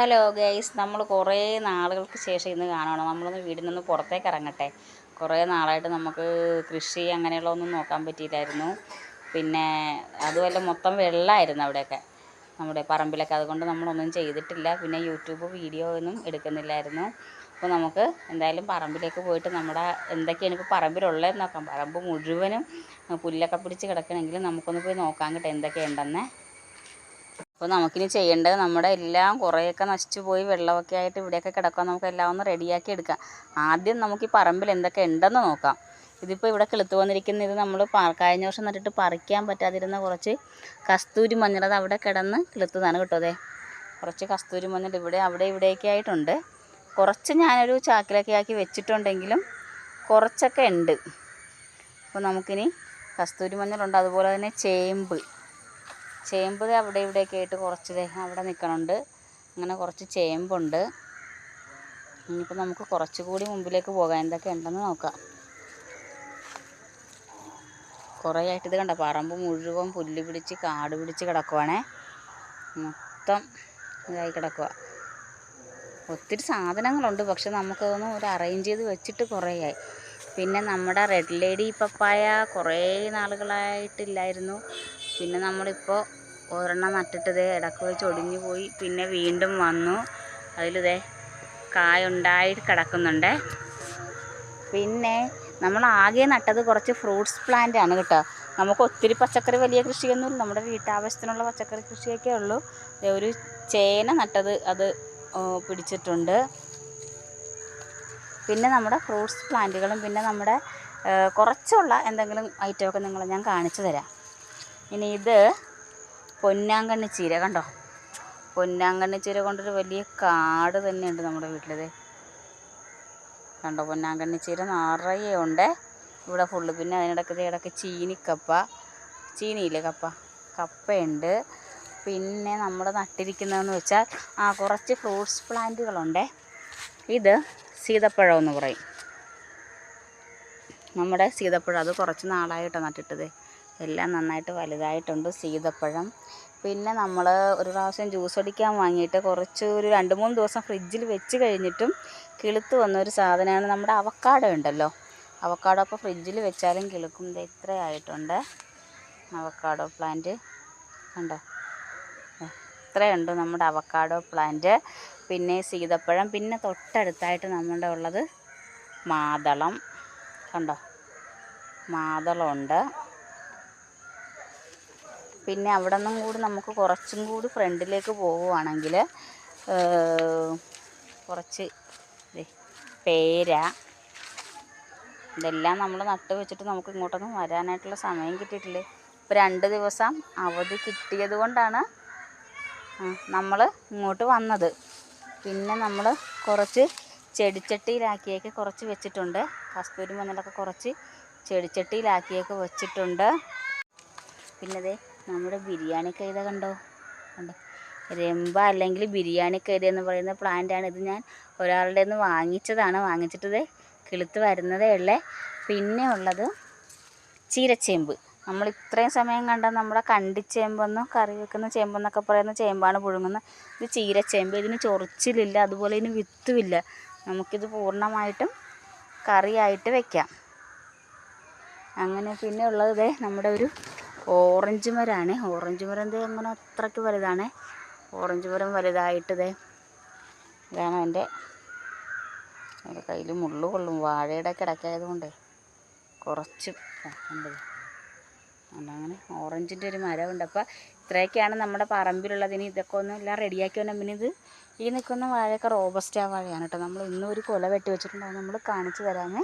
Hello guys നമ്മൾ കുറേ നാളുകൾക്ക് ശേഷം ഇന്ന് കാണണം നമ്മളൊന്ന് വീടിൽ നിന്ന് പുറത്തേക്ക് ഇറങ്ങട്ടെ. കുറേ നാളായിട്ട് നമുക്ക് കൃഷി അങ്ങനെയുള്ള ഒന്നും നോക്കാൻ പറ്റിയില്ലായിരുന്നു. പിന്നെ അതുമല്ല മൊത്തം വെള്ളമായിരുന്നു അവിടെയൊക്കെ. നമ്മുടെ പറമ്പിലൊക്കെ അതുകൊണ്ട് നമ്മളൊന്നും ചെയ്തിട്ടില്ല. പിന്നെ യൂട്യൂബ് വീഡിയോ ഒന്നും എടുക്കുന്നില്ലായിരുന്നു. അപ്പോൾ നമുക്ക് എന്തായാലും പറമ്പിലേക്ക് പോയിട്ട് നമ്മുടെ എന്തൊക്കെയാണ് ഇപ്പോൾ പറമ്പിലുള്ളതെന്ന് നോക്കാം. പറമ്പ് മുഴുവനും പുല്ലൊക്കെ പിടിച്ച് കിടക്കണമെങ്കിൽ നമുക്കൊന്ന് പോയി നോക്കാം കിട്ടും എന്തൊക്കെയുണ്ടെന്നേ. അപ്പോൾ നമുക്കിനി ചെയ്യേണ്ടത് നമ്മുടെ എല്ലാം കുറേയൊക്കെ നശിച്ചു പോയി വെള്ളമൊക്കെ ആയിട്ട് ഇവിടെയൊക്കെ കിടക്കാൻ നമുക്ക് എല്ലാം ഒന്ന് റെഡിയാക്കി എടുക്കാം. ആദ്യം നമുക്ക് ഈ പറമ്പിൽ എന്തൊക്കെ ഉണ്ടെന്ന് നോക്കാം. ഇതിപ്പോൾ ഇവിടെ കിളുത്ത് വന്നിരിക്കുന്ന ഇത് നമ്മൾ കഴിഞ്ഞ വർഷം നട്ടിട്ട് പറിക്കാൻ പറ്റാതിരുന്ന കുറച്ച് കസ്തൂരി മഞ്ഞൾ അത് അവിടെ കിടന്ന് കിളുത്തതാണ് കേട്ടോ കുറച്ച് കസ്തൂരി മഞ്ഞൾ ഇവിടെ അവിടെ ഇവിടെയൊക്കെ ആയിട്ടുണ്ട്. കുറച്ച് ഞാനൊരു ചാക്കിലൊക്കെ ആക്കി വെച്ചിട്ടുണ്ടെങ്കിലും കുറച്ചൊക്കെ ഉണ്ട്. അപ്പോൾ നമുക്കിനി കസ്തൂരി മഞ്ഞളുണ്ട് അതുപോലെ തന്നെ ചേമ്പ്. ചേമ്പ് അവിടെ ഇവിടെയൊക്കെ ആയിട്ട് കുറച്ച് അവിടെ നിൽക്കണുണ്ട് അങ്ങനെ കുറച്ച് ചേമ്പുണ്ട്. ഇനിയിപ്പോൾ നമുക്ക് കുറച്ചുകൂടി മുമ്പിലേക്ക് പോകാം. എന്തൊക്കെ ഉണ്ടെന്ന് നോക്കാം. കുറേ ആയിട്ട് ഇത് കണ്ട? പറമ്പ് മുഴുവൻ പുല്ല് പിടിച്ച് കാട് പിടിച്ച് കിടക്കുവാണേ. മൊത്തം ഇതായി കിടക്കുക ഒത്തിരി സാധനങ്ങളുണ്ട്. പക്ഷെ നമുക്കതൊന്നും ഒരു അറേഞ്ച് ചെയ്ത് വെച്ചിട്ട് കുറേയായി. പിന്നെ നമ്മുടെ റെഡ് ലേഡി പപ്പായ കുറേ നാളുകളായിട്ടില്ലായിരുന്നു. പിന്നെ നമ്മളിപ്പോൾ ഒരെണ്ണം നട്ടിട്ടത് ഇടയ്ക്ക് വെച്ച് ഒടിഞ്ഞു പോയി. പിന്നെ വീണ്ടും വന്നു. അതിലിതേ കായുണ്ടായി കിടക്കുന്നുണ്ട്. പിന്നെ നമ്മൾ ആകെ നട്ടത് കുറച്ച് ഫ്രൂട്ട്സ് പ്ലാന്റ് ആണ് കേട്ടോ. നമുക്ക് ഒത്തിരി പച്ചക്കറി വലിയ കൃഷിയൊന്നുമില്ല നമ്മുടെ വീട്ടാവശ്യത്തിനുള്ള പച്ചക്കറി കൃഷിയൊക്കെ ഉള്ളൂ. ഒരു ചേന നട്ടത് അത് പിടിച്ചിട്ടുണ്ട്. പിന്നെ നമ്മുടെ ഫ്രൂട്ട്സ് പ്ലാന്റുകളും പിന്നെ നമ്മുടെ കുറച്ചുള്ള എന്തെങ്കിലും ഐറ്റമൊക്കെ നിങ്ങൾ ഞാൻ കാണിച്ചു തരാം. ഇനി ഇത് പൊന്നാങ്കണ്ണി ചീര കണ്ടോ? പൊന്നാങ്കണ്ണി ചീര കൊണ്ടൊരു വലിയ കാട് തന്നെയുണ്ട് നമ്മുടെ വീട്ടിലത്. കണ്ടോ പൊന്നാങ്കണ്ണി ചീര നിറയെ ഉണ്ട്. ഇവിടെ ഫുള്ള് പിന്നെ അതിനിടയ്ക്ക് ഇടയ്ക്ക് ചീനിക്കപ്പ ചീനിയില്ലേ കപ്പ? കപ്പയുണ്ട്. പിന്നെ നമ്മൾ നട്ടിരിക്കുന്നതെന്ന് വെച്ചാൽ ആ കുറച്ച് ഫ്രൂട്ട്സ് പ്ലാന്റുകളുണ്ട്. ഇത് സീതപ്പഴം എന്ന് പറയും. നമ്മുടെ സീതപ്പഴം അത് കുറച്ച് നാളായിട്ടാണ് നട്ടിട്ടത്. എല്ലാം നന്നായിട്ട് വലുതായിട്ടുണ്ട് സീതപ്പഴം. പിന്നെ നമ്മൾ ഒരു പ്രാവശ്യം ജ്യൂസ് അടിക്കാൻ വാങ്ങിയിട്ട് കുറച്ച് ഒരു രണ്ട് മൂന്ന് ദിവസം ഫ്രിഡ്ജിൽ വെച്ച് കഴിഞ്ഞിട്ടും കിളുത്ത് വന്ന ഒരു സാധനമാണ് നമ്മുടെ അവക്കാടോ ഉണ്ടല്ലോ. അവക്കാടോ അപ്പോൾ ഫ്രിഡ്ജിൽ വെച്ചാലും കിളുക്കും. ദേ ഇത്രയായിട്ടുണ്ട് അവക്കാടോ പ്ലാന്റ്. കണ്ടോ? ഇത്രയുണ്ട് നമ്മുടെ അവക്കാടോ പ്ലാന്റ്. പിന്നെ സീതപ്പഴം പിന്നെ തൊട്ടടുത്തായിട്ട് നമ്മുടെ ഉള്ളത് മാതളം. കണ്ടോ? മാതളമുണ്ട്. പിന്നെ അവിടെ നിന്നും കൂടി നമുക്ക് കുറച്ചും കൂടി ഫ്രണ്ടിലേക്ക് പോവുകയാണെങ്കിൽ കുറച്ച് പേര. ഇതെല്ലാം നമ്മൾ നട്ട് വെച്ചിട്ട് നമുക്ക് ഇങ്ങോട്ടൊന്നും വരാനായിട്ടുള്ള സമയം കിട്ടിയിട്ടില്ലേ? ഇപ്പോൾ രണ്ട് ദിവസം അവധി കിട്ടിയത് കൊണ്ടാണ് നമ്മൾ ഇങ്ങോട്ട് വന്നത്. പിന്നെ നമ്മൾ കുറച്ച് ചെടിച്ചട്ടിയിലാക്കിയൊക്കെ കുറച്ച് വെച്ചിട്ടുണ്ട്. കസ്തൂരി മഞ്ഞളൊക്കെ കുറച്ച് ചെടിച്ചട്ടിയിലാക്കിയൊക്കെ വെച്ചിട്ടുണ്ട്. പിന്നെ ദേ നമ്മുടെ ബിരിയാണി കൈത കണ്ടോ? കണ്ടോ? രമ്പ അല്ലെങ്കിൽ ബിരിയാണി കൈത എന്ന് പറയുന്ന പ്ലാന്റാണ് ഇത് ഞാൻ ഒരാളുടെ നിന്ന് വാങ്ങിച്ചതാണ്. വാങ്ങിച്ചിട്ടത് കിളുത്ത് വരുന്നതേ ഉള്ളേ. പിന്നെ ഉള്ളത് ചീരച്ചേമ്പ്. നമ്മൾ ഇത്രയും സമയം കണ്ട നമ്മുടെ കണ്ടിച്ചേമ്പെന്നും കറി വെക്കുന്ന ചേമ്പെന്നൊക്കെ പറയുന്ന ചേമ്പാണ് പുഴുങ്ങുന്നത്. ഇത് ചീരച്ചേമ്പ് ഇതിന് ചൊറിച്ചിലില്ല അതുപോലെ ഇതിന് വിത്തുമില്ല. നമുക്കിത് പൂർണമായിട്ടും കറിയായിട്ട് വെക്കാം. അങ്ങനെ പിന്നെ ഉള്ളത് ഇതേ നമ്മുടെ ഒരു ഓറഞ്ച് മരമാണ് ഓറഞ്ച് മരം ദേ അങ്ങനെ അത്രയ്ക്ക് വലുതാണ്. ഓറഞ്ച് മരം വലുതായിട്ട് ദേ ഇതാണ് എന്റെ എന്റെ കയ്യിൽ മുള്ളു കൊള്ളും വാഴയുടെ കിടക്കായതുകൊണ്ട് കുറച്ച് ഉണ്ട് അങ്ങനെ ഓറഞ്ചിന്റെ ഒരു മരമുണ്ട് അപ്പോൾ ഇത്രയൊക്കെയാണ് നമ്മുടെ പറമ്പിലുള്ളത്. ഇനി ഇതൊക്കെ ഒന്ന് എല്ലാം റെഡിയാക്കി വന്നാൽ പിന്നെ ഇത് ഈ നിൽക്കുന്ന വാഴയൊക്കെ റോബസ്റ്റാ വാഴയാണ് കേട്ടോ. നമ്മൾ ഇന്നും ഒരു കൊല വെട്ടി വെച്ചിട്ടുണ്ടാകും നമ്മൾ കാണിച്ചു തരാമേ.